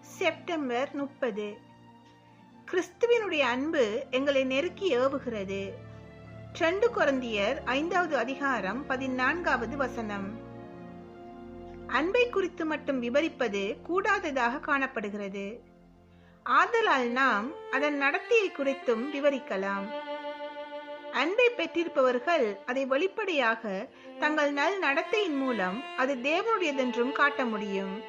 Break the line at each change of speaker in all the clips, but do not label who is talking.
September முப்பது. கிறிஸ்துவினுடைய அன்பு எங்களை நெருக்கி ஏவுகிறது. ட்ரெண்டு குரந்தியர் ஐந்தாவது அதிகாரம் பதினான்காவது வசனம். அன்பை குறித்து மட்டும் விவரிப்பது கூடாததாக காணப்படுகிறது. ஆதலால் நாம் அதன் நடத்தையை குறித்தும் விவரிக்கலாம். அன்பை பெற்றிருப்பவர்கள் அதை வெளிப்படையாக தங்கள் நல் நடத்தையின் மூலம் அது தேவனுடையதென்றும் காட்ட முடியும்.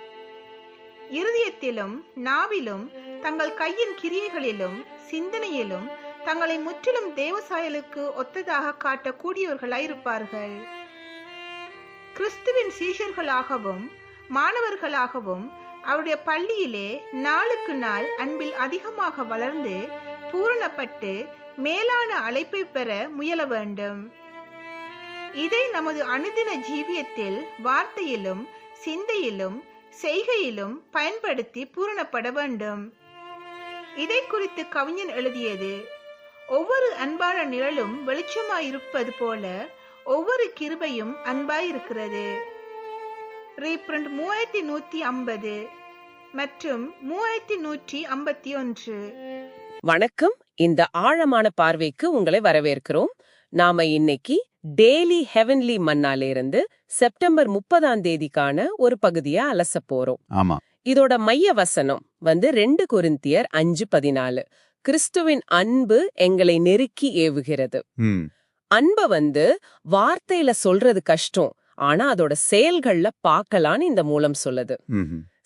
இருதயத்திலும் நாவிலும் தங்கள் கையின் கிரியைகளிலும் சிந்தனையிலும் தங்களை முற்றிலும் தேவசாயலுக்கு ஒத்ததாக காட்டக்கூடியவர்களாயிருப்பார்கள். கிறிஸ்துவின் சீஷர்களாகவும் மாணவர்களாகவும் அவருடைய பள்ளியிலே நாளுக்கு நாள் அன்பில் அதிகமாக வளர்ந்து பூரணப்பட்டு மேலான அழைப்பை பெற முயல வேண்டும். இதை நமது அனுதின ஜீவியத்தில் வார்த்தையிலும் சிந்தையிலும் செய்கையிலும் பயன்படுத்தி பூரணப்பட வேண்டும். இதை குறித்து கவிஞன் எழுதியது ஒவ்வொரு அன்பான நிழலும் வெளிச்சமாயிருப்பது போல ஒவ்வொரு கிருபையும் அன்பாயிருக்கிறது. ரீப்ரிண்ட் மூவாயிரத்தி நூத்தி ஐம்பது மற்றும் மூவாயிரத்தி நூற்றி ஐம்பத்தி ஒன்று.
வணக்கம் இந்த ஆழமான பார்வைக்கு உங்களை வரவேற்கிறோம். நாம இன்னைக்கு டெய்லி ஹெவன்லி மன்னால இருந்து செப்டம்பர் முப்பதாம் தேதிக்கான ஒரு பகுதியா அலச போறோம்.
ஆமா.
இதோட மைய வசனம் வந்து ரெண்டு கொரிந்தியர் அஞ்சு பதினாலு. கிறிஸ்துவின் அன்பு எங்களை நெருக்கி ஏவுகிறது. அன்ப வந்து வார்த்தையில சொல்றது கஷ்டம். ஆனா அதோட செயல்கள்ல பார்க்கலான்னு இந்த மூலம் சொல்லுது.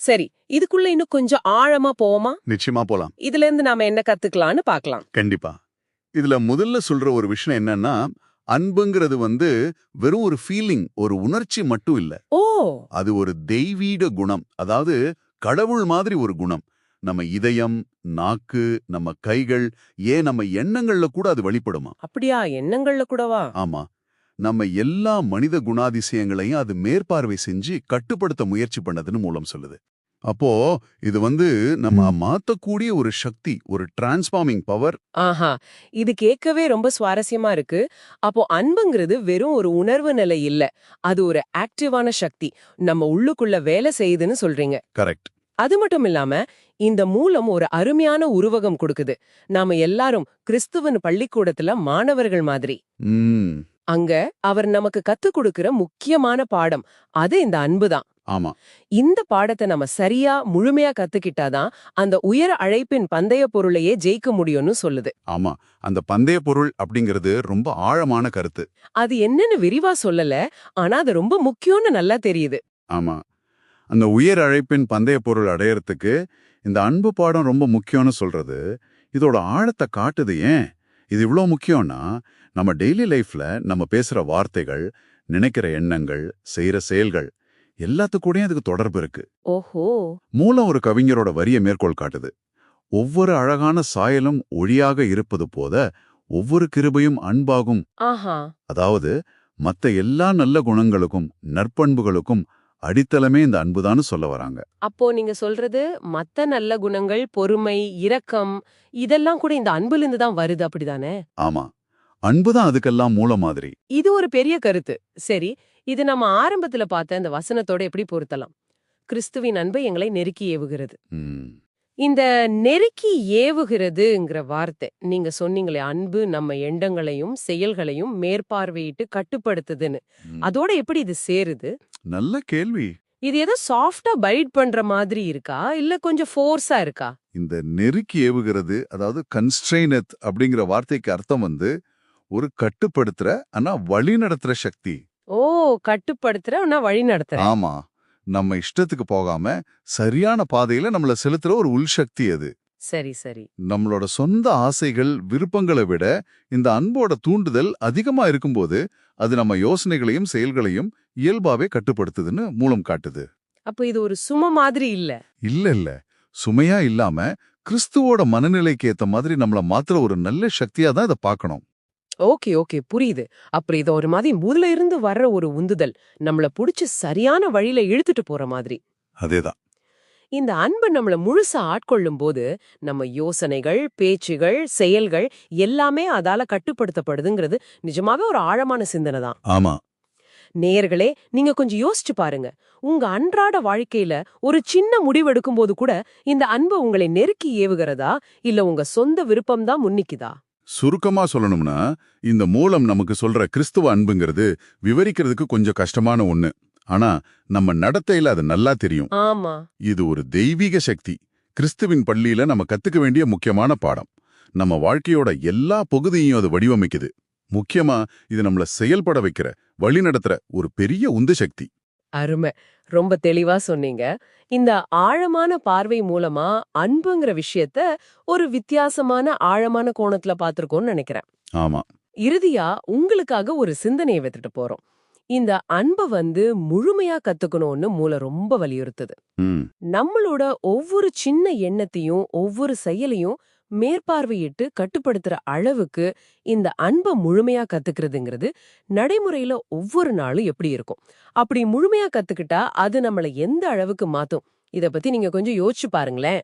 சரி இதுக்குள்ள இன்னும் கொஞ்சம் ஆழமா போவோமா?
நிச்சயமா போலாம்.
இதுல இருந்து நாம என்ன கத்துக்கலாம்னு பார்க்கலாம்.
கண்டிப்பா. இதுல முதல்ல சொல்ற ஒரு விஷயம் என்னன்னா அன்புங்கிறது வந்து வெறும் ஒரு ஃபீலிங் ஒரு உணர்ச்சி மட்டும் இல்ல.
ஓ!
அது ஒரு தெய்வீக குணம். அதாவது கடவுள் மாதிரி ஒரு குணம். நம்ம இதயம் நாக்கு நம்ம கைகள் ஏன் நம்ம எண்ணங்கள்ல கூட அது வெளிப்படுமா?
அப்படியா? எண்ணங்கள்ல கூடவா?
ஆமா. நம்ம எல்லா மனித குணாதிசயங்களையும் அது மேற்பார்வை செஞ்சு கட்டுப்படுத்த முயற்சி பண்ணதுன்னு மூலம் சொல்லுது. அப்போ இது வந்து நம்ம மாத்தக்கூடிய ஒரு சக்தி ஒரு டிரான்ஸ்ஃபார்மிங் பவர்
ஆஹா. இது கேட்கவே ரொம்ப சுவாரஸ்யமா இருக்கு. அப்போ அன்புங்கிறது வெறும் ஒரு உணர்வு நிலை இல்ல. அது ஒரு ஆக்டிவான சக்தி. நம்ம உள்ளுக்குள்ள வேலை செய்யுதுன்னு சொல்றீங்க.
கரெக்ட்
அது மட்டும் இல்லாம இந்த மூலம் ஒரு அருமையான உருவகம் கொடுக்குது. நாம எல்லாரும் கிறிஸ்துவன் பள்ளிக்கூடத்துல மாணவர்கள் மாதிரி. அங்க அவர் நமக்கு கத்துக் கொடுக்கிற முக்கியமான பாடம். அது இந்த அன்புதான்.
ஆமா.
இந்த பாடத்தை நம்ம சரியா முழுமையா கத்துக்கிட்டாதான் அந்த உயர அழைப்பின் பந்தய பொருளையே ஜெயிக்க முடியும்னு சொல்லுது.
ஆமா. அந்த பந்தய பொருள் அப்படிங்கிறது ரொம்ப ஆழமான கருத்து.
அது என்னன்னு விரிவா சொல்லல. ஆனா அது ரொம்ப முக்கியம்னு நல்லா தெரியுது.
ஆமா. அந்த உயர் அழைப்பின் பந்தய பொருள் அடையறதுக்கு இந்த அன்பு பாடம் ரொம்ப முக்கியம்னு சொல்றது இதோட ஆழத்தை காட்டுது ஏன்? இது இவ்ளோ முக்கியம்னா நம்ம டெய்லி லைஃப்ல நம்ம பேசுற வார்த்தைகள் நினைக்கிற எண்ணங்கள் செய்யற செயல்கள் எல்லாத்துக்கூடயும் அதுக்கு தொடர்பு இருக்கு.
ஓஹோ.
மூலம் ஒரு கவிஞரோட வரிய மேற்கோள் காட்டுது. ஒவ்வொரு அழகான சாயலும் ஒளியாக இருப்பது போத ஒவ்வொரு கிருபையும் அன்பாகும்.
ஆஹா.
அதாவது மத்த எல்லா நல்ல குணங்களுக்கும் நற்பண்புகளுக்கும் அடித்தளமே இந்த அன்புதான்னு சொல்ல வராங்க.
அப்போ நீங்க சொல்றது மத்த நல்ல குணங்கள் பொறுமை இரக்கம் இதெல்லாம் கூட இந்த அன்புல தான் வருது அப்படிதானே?
ஆமா. அன்புதான் அதுக்கெல்லாம் மூல மாதிரி.
இது ஒரு பெரிய கருத்து. சரி இது நம்ம ஆரம்பத்துல பார்த்த இந்த வசனத்தோட எப்படி பொருத்தலாம்? கிறிஸ்துவின் அன்பு எங்களை நெருக்கி ஏவுகிறது. இந்த நெருக்கி ஏவுகிறதுங்கிற வார்த்தை நீங்க சொன்னீங்களே அன்பு நம்ம எண்ணங்களையும் செயல்களையும் மேற்பார்வையிட்டு கட்டுப்படுத்துதுன்னு. அதோட எப்படி இது சேருது?
நல்ல கேள்வி.
இது ஏதோ சாஃப்டா பைட் பண்ற மாதிரி இருக்கா? இல்ல கொஞ்சம் ஃபோர்ஸா இருக்கா?
இந்த நெருக்கி ஏவுகிறது அதாவது கன்ஸ்ட்ரெயினத் அப்படிங்கிற வார்த்தைக்கு அர்த்தம் வந்து ஒரு கட்டுப்படுத்துற ஆனா வழி நடத்துற சக்தி.
ஓ கட்டுப்படுத்துற ஆனா வழி நடத்துற.
ஆமா. நம்ம இஷ்டத்துக்கு போகாம சரியான பாதையில நம்மள செலுத்துற ஒரு உள்சக்தி அது.
சரி சரி.
நம்மளோட சொந்த ஆசைகள் விருப்பங்களை விட இந்த அன்போட தூண்டுதல் அதிகமா இருக்கும்போது அது நம்ம யோசனைகளையும் செயல்களையும் இயல்பாவே கட்டுப்படுத்துதுன்னு மூலம் காட்டுது.
அப்ப இது ஒரு சும மாதிரி இல்ல.
இல்ல இல்ல. சுமையா இல்லாம கிறிஸ்துவோட மனநிலைக்கு ஏத்த மாதிரி நம்மள மாத்துற ஒரு நல்ல சக்தியா தான் இதை பார்க்கணும்
ஓகே ஓகே புரியுது. அப்புறம் இது ஒரு மாதிரி முதல்ல இருந்து வர்ற ஒரு உந்துதல். நம்மள புடிச்சு சரியான வழியில இழுத்துட்டு போற மாதிரி.
அதேதான்.
இந்த அன்பு நம்மள முழுசா ஆட்கொள்ளும் போது நம்ம யோசனைகள் பேச்சுகள் செயல்கள் எல்லாமே அதால கட்டுப்படுத்தப்படுதுங்கிறது நிஜமாவே ஒரு ஆழமான சிந்தனை தான்.
ஆமா.
நேயர்களே நீங்க கொஞ்சம் யோசிச்சு பாருங்க. உங்க அன்றாட வாழ்க்கையில ஒரு சின்ன முடிவெடுக்கும் போது கூட இந்த அன்பு உங்களை நெருக்கி ஏவுகிறதா? இல்ல உங்க சொந்த விருப்பம் தான் முன்னிக்குதா?
சுருக்கமா சொல்லணும்னா இந்த மூலம் நமக்கு சொல்ற கிறிஸ்துவ அன்புங்கிறது விவரிக்கிறதுக்கு கொஞ்சம் கஷ்டமான ஒண்ணு. ஆனா நம்ம நடத்தையில அது நல்லா தெரியும். இது ஒரு தெய்வீக சக்தி. கிறிஸ்துவின் பள்ளியில நம்ம கத்துக்க வேண்டிய முக்கியமான பாடம். நம்ம வாழ்க்கையோட எல்லா பகுதியையும் அது வடிவமைக்குது. முக்கியமா இது நம்மள செயல்பட வைக்கிற வழி நடத்துற ஒரு பெரிய உந்து சக்தி.
அருமை. ரொம்ப தெளிவா சொன்னீங்க. இந்த ஆழமான பார்வை மூலமா அன்புங்கிற விஷயத்த ஒரு வித்தியாசமான ஆழமான கோணத்துல பார்த்திருக்கோம்னு நினைக்கிறேன்.
ஆமா.
இறுதியா உங்களுக்காக ஒரு சிந்தனையை வைத்துட்டு போறோம். இந்த அன்பை வந்து முழுமையா கத்துக்கணும்னு மூளை ரொம்ப வலியுறுத்துது. நம்மளோட ஒவ்வொரு சின்ன எண்ணத்தையும் ஒவ்வொரு செயலையும் மேற்பார்வையிட்டு கட்டுப்படுத்துற அளவுக்கு இந்த அன்பை முழுமையா கத்துக்கிறதுங்கிறது நடைமுறையில ஒவ்வொரு நாளும் எப்படி இருக்கும். அப்படி முழுமையா கத்துக்கிட்டா அது நம்மள எந்த அளவுக்கு மாத்தும்? இத பத்தி நீங்க கொஞ்சம் யோசிச்சு பாருங்களேன்.